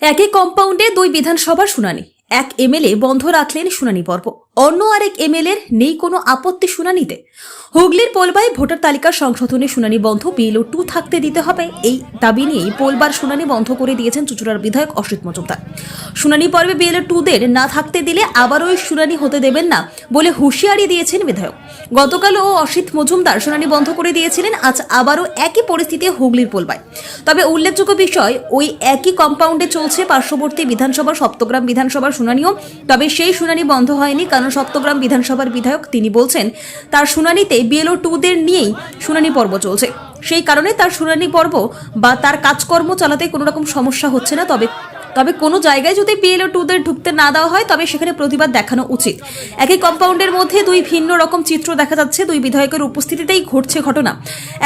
একই কম্পাউন্ডে দুই বিধানসভার শুনানি। এক এমএলএ বন্ধ রাখলেন শুনানি পর্ব। অন্য আরেক এমএলএর নেই কোনো আপত্তি শুনানিতে। হুগলির পোলবায় ভোটার তালিকা সংশোধনে শুনানি বন্ধ বিএলও টু থাকতে দিতে হবে। এই দাবি নিয়েই পোলবার শুনানি বন্ধ করে দিয়েছেন চুচুড়ার বিধায়ক অসিত মজুমদার। শুনানি পর্বে বিএলও টুদের না থাকতে দিলে আবারও শুনানি হতে দেবেন না বলে হুঁশিয়ারি দিয়েছেন বিধায়ক। গতকালও অসিত মজুমদার শুনানি বন্ধ করে দিয়েছিলেন, আজ আবারও একই পরিস্থিতি হুগলির পোলবায় তবে উল্লেখযোগ্য বিষয়, ওই একই কম্পাউন্ডে চলছে পার্শ্ববর্তী বিধানসভার সপ্তগ্রাম বিধানসভার শুনানিও, তবে সেই শুনানি বন্ধ হয়নি কারণ সপ্তগ্রাম বিধানসভার বিধায়ক তিনি বলছেন, তার শুনানিতে বিএলও টুদের নিয়েই শুনানি পর্ব চলছে। সেই কারণে তার শুনানি পর্ব বা তার কাজকর্ম চালাতে কোনো রকম সমস্যা হচ্ছে না, তবে তবে কোনো জায়গায় যদি বিএলও টুদের ঢুকতে না দেওয়া হয়, তবে সেখানে প্রতিবাদ দেখানো উচিত। একই কম্পাউন্ডের মধ্যে দুই ভিন্ন রকম চিত্র দেখা যাচ্ছে। দুই বিধায়কের উপস্থিতিতেই ঘটছে ঘটনা।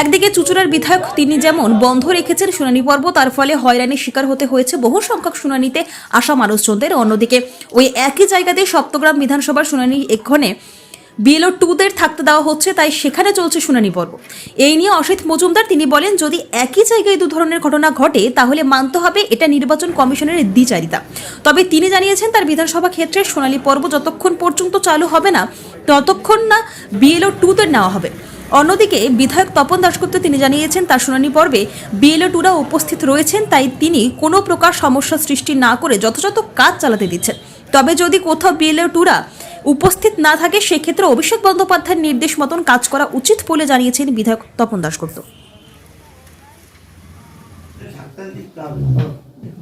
একদিকে চুচুড়ার বিধায়ক, তিনি যেমন বন্ধ রেখেছেন শুনানি পর্ব, তার ফলে হয়রানির শিকার হতে হয়েছে বহু সংখ্যক শুনানিতে আসা মানুষজনদের। অন্যদিকে ওই একই জায়গাতে সপ্তগ্রাম বিধানসভার শুনানি এক্ষণে বিএলও টুদের থাকতে দেওয়া হচ্ছে, তাই সেখানে চলছে শুনানি পর্ব। এই নিয়ে অসিত মজুমদার, তিনি বলেন, যদি একই জায়গায় দু ধরনের ঘটনা ঘটে, তাহলে মানতে হবে এটা নির্বাচন কমিশনের দ্বিচারিতা। তবে তিনি জানিয়েছেন, তার বিধানসভা ক্ষেত্রে শুনানি পর্ব যতক্ষণ পর্যন্ত চালু হবে না, ততক্ষণ না বিএলও টুদের নেওয়া হবে। অন্যদিকে, বিধায়ক তপন দাশগুপ্ত তিনি জানিয়েছেন, তার শুনানি পর্বে বিএলও টুরা উপস্থিত রয়েছেন, তাই তিনি কোনো প্রকার সমস্যা সৃষ্টি না করে যথাযথ কাজ চালাতে দিচ্ছেন। তবে যদি কোথাও বিএলও টুরা উপস্থিত না থাকে সেক্ষেত্রে অভিষেক বন্দ্যোপাধ্যায়ের নির্দেশ মতন কাজ করা উচিত বলে জানিয়েছেন বিধায়ক তপন দাশগুপ্ত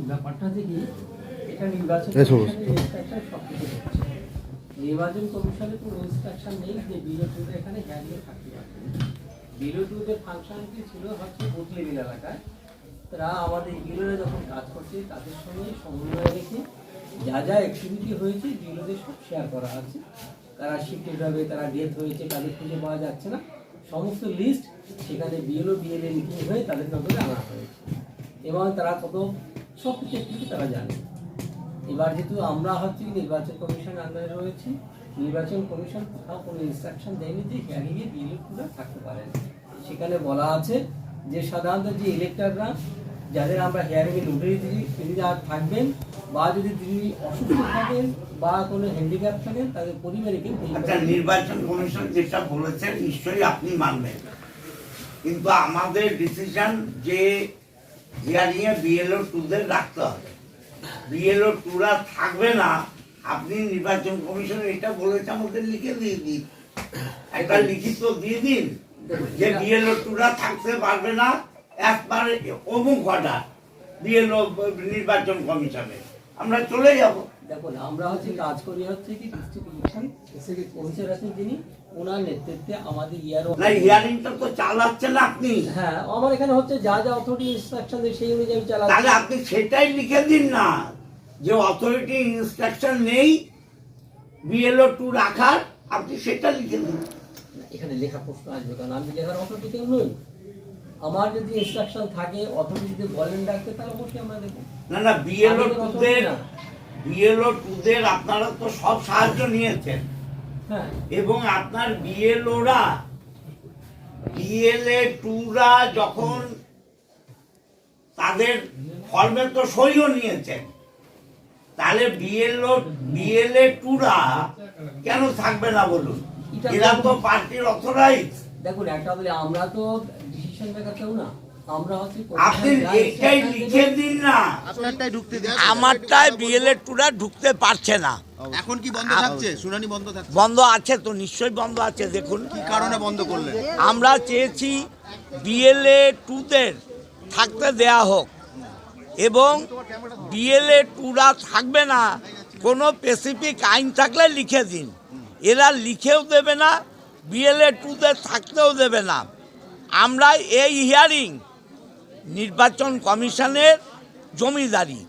ব্যাপারটা হচ্ছে কি এটা নির্বাচন কমিশনের। নির্বাচন কোনো ইনস্ট্রাকশন নেই যে বিরোধীদের এখানে হ্যান্ডে থাকতে পারবে বিরোধীদের ফাংশনটি ছিল হচ্ছে বুথ লেভেল এলাকায়? তারা আমাদের বিরোধে যখন কাজ করছে তাদের সঙ্গে সমন্বয় রেখে যা যা অ্যাক্টিভিটি হয়েছে বিরোধে সব শেয়ার করা আছে তারা শিফটেড হবে, তারা ডেথ হয়েছে তাদের খুঁজে পাওয়া যাচ্ছে না। সমস্ত লিস্ট সেখানে বিএলও বিএলএ মিটিং হয়ে তাদের নজরে আনা হয়েছে। এবং তারা কত, সব কিছু একটু তারা জানে। এবার যেহেতু আমরা হচ্ছে নির্বাচন কমিশন আন্ডারে রয়েছি, নির্বাচন কমিশন কোথাও কোনো ইনস্ট্রাকশন দেয়নি যে হিয়ারিংয়ে বিএলএফরা থাকতে পারেন সেখানে বলা আছে যে সাধারণত যে ইলেক্টররা যাদের আমরা হিয়ারিংয়ে নোটিশ দিই তিনি যারা থাকবেন বা যদি তিনি অসুস্থ থাকেন বা কোনো হ্যান্ডিক্যাপ থাকেন তাদের পরিবারে কিন্তু আচ্ছা নির্বাচন কমিশন যেটা বলেছে নিশ্চয়ই আপনি মানবেন। কিন্তু আমাদের ডিসিশন যে হিয়ারিংয়ে বিএলও টুদের রাখতে হবে। বিএলও টুরা থাকবে না আপনি নির্বাচন কমিশন এটা বলেছে আমাদের লিখে দিয়ে দিন। একটা লিখিত দিয়ে দিন যে বিএলও টুরা থাকতে পারবে না একবার অমুক অর্ডার বিএলও নির্বাচন কমিশনে। আমরা চলে যাব। দেখুন আমরা হচ্ছে কাজ করি হচ্ছে কি ডিস্ট্রিক্ট ইলেকশন অফিসার আছেন যিনি ওনার নেতৃত্বে আমাদের ইয়ার না হিয়ারিংটা তো চালাচ্ছেন আপনি। হ্যাঁ আমার এখানে হচ্ছে যা যা অথরিটি ইনস্ট্রাকশন দেয় সেই অনুযায়ী আমি তাহলে চালাচ্ছি আপনি সেটাই লিখে দিন না। যে অথরিটি ইনস্ট্রাকশন নেই বিএলও টু রাখার আপনি সেটা লিখে দিন। এখানে লেখা প্রশ্ন আসবে কারণ আমি লেখার অথরিটি কেউ নই। আমার যদি ইনস্ট্রাকশন থাকে অথরিটি যদি বলেন ডাকতে তাহলে অবশ্যই আমরা দেবো। না না বিএলও টুদের বিএলও টুদের আপনারা তো সব সাহায্য নিয়েছেন। হ্যাঁ। এবং আপনার বিএলওরা বিএলএ টুরা যখন তাদের ফর্মে তো সইও নিয়েছেন তাহলে বিএলও বিএলএ টুরা কেন থাকবে না বলুন? এরা তো পার্টির অথরাইজ দেখুন একটা বলি আমরা তো ডিসিশন মেকার আমরা হচ্ছে আপনি যা এটাই instruction লিখে দেবে- দিন না। আপনারটাই ঢুকতে দিন। আমারটায় বিএলএ টুরা ঢুকতে পারছে না। এখন কি বন্ধ থাকছে? শুনানি বন্ধ থাকছে? বন্ধ আছে তো নিশ্চয়ই বন্ধ আছে দেখুন। কি কারণে বন্ধ করলেন? আমরা চেয়েছি বিএলএ টুদের থাকতে দেয়া হোক এবং বিএলএ টুরা থাকবে না কোনো স্পেসিফিক আইন থাকলে লিখে দিন। এরা লিখেও দেবে না বিএলএ টুদের থাকতেও দেবে না। আমরা এই হিয়ারিং নির্বাচন কমিশনের জমিদারি।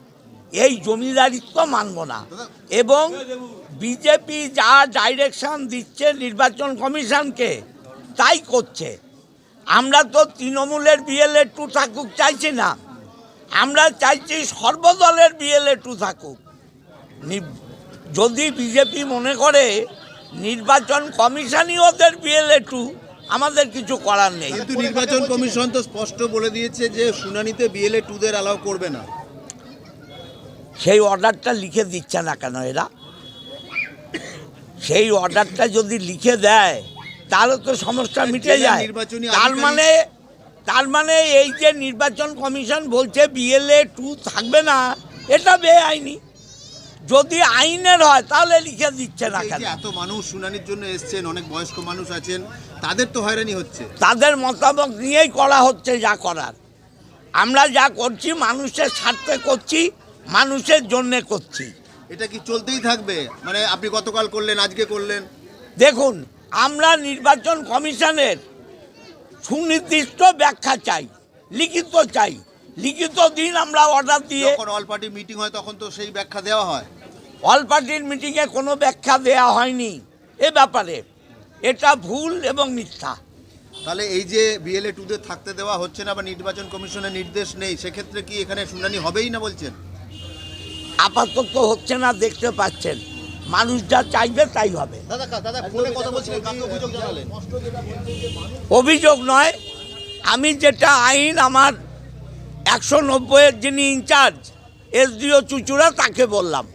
এই জমিদারিত্ব মানব না। এবং বিজেপি যা ডাইরেকশন দিচ্ছে নির্বাচন কমিশনকে, তাই করছে। আমরা তো তৃণমূলের বিএলএ টু থাকুক চাইছি না। আমরা চাইছি সর্বদলের বিএলএ টু থাকুক। যদি বিজেপি মনে করে, নির্বাচন কমিশনই ওদের বিএলএ টু আমাদের কিছু করার নেই। কিন্তু নির্বাচন কমিশন তো স্পষ্ট বলে দিয়েছে যে শুনানিতে বিএলএ টুদের অ্যালাউ করবে না। সেই অর্ডারটা লিখে দিচ্ছে না কেন এরা? সেই অর্ডারটা যদি লিখে দেয় তাহলে তো সমস্যা মিটে যায়। নির্বাচনী তার মানে তার মানে এই যে নির্বাচন কমিশন বলছে বিএলএ টু থাকবে না এটা বেআইনি। যদি আইনের হয় তাহলে লিখে দিচ্ছে না কেন? এত মানুষ শুনানির জন্য এসছেন অনেক বয়স্ক মানুষ আছেন তাদের তো হয়রানি হচ্ছে। তাদের মতামত নিয়েই করা হচ্ছে যা করার। আমরা যা করছি মানুষের স্বার্থে করছি মানুষের জন্যে করছি। এটা কি চলতেই থাকবে? মানে আপনি গতকাল করলেন আজকে করলেন। দেখুন আমরা নির্বাচন কমিশনের সুনির্দিষ্ট ব্যাখ্যা চাই লিখিত চাই। লিখিত দিন আমরা অর্ডার দিয়ে যখন অল পার্টি মিটিং হয় তখন তো সেই ব্যাখ্যা দেওয়া হয়। অল পার্টির মিটিংয়ে কোনো ব্যাখ্যা দেয়া হয়নি। এ ব্যাপারে এটা ভুল এবং মিথ্যা। তাহলে এই যে বিএলএ টুদের থাকতে দেওয়া হচ্ছে না বা নির্বাচন কমিশনের নির্দেশ নেই সেক্ষেত্রে কি এখানে শুনানি হবেই না বলছেন? আপাতত হচ্ছে না দেখতে পাচ্ছেন। মানুষ যা চাইবে তাই হবে। অভিযোগ নয় আমি যেটা আইন আমার একশো নব্বইয়ের যিনি ইনচার্জ এসডিও চুচুড়া তাকে বললাম।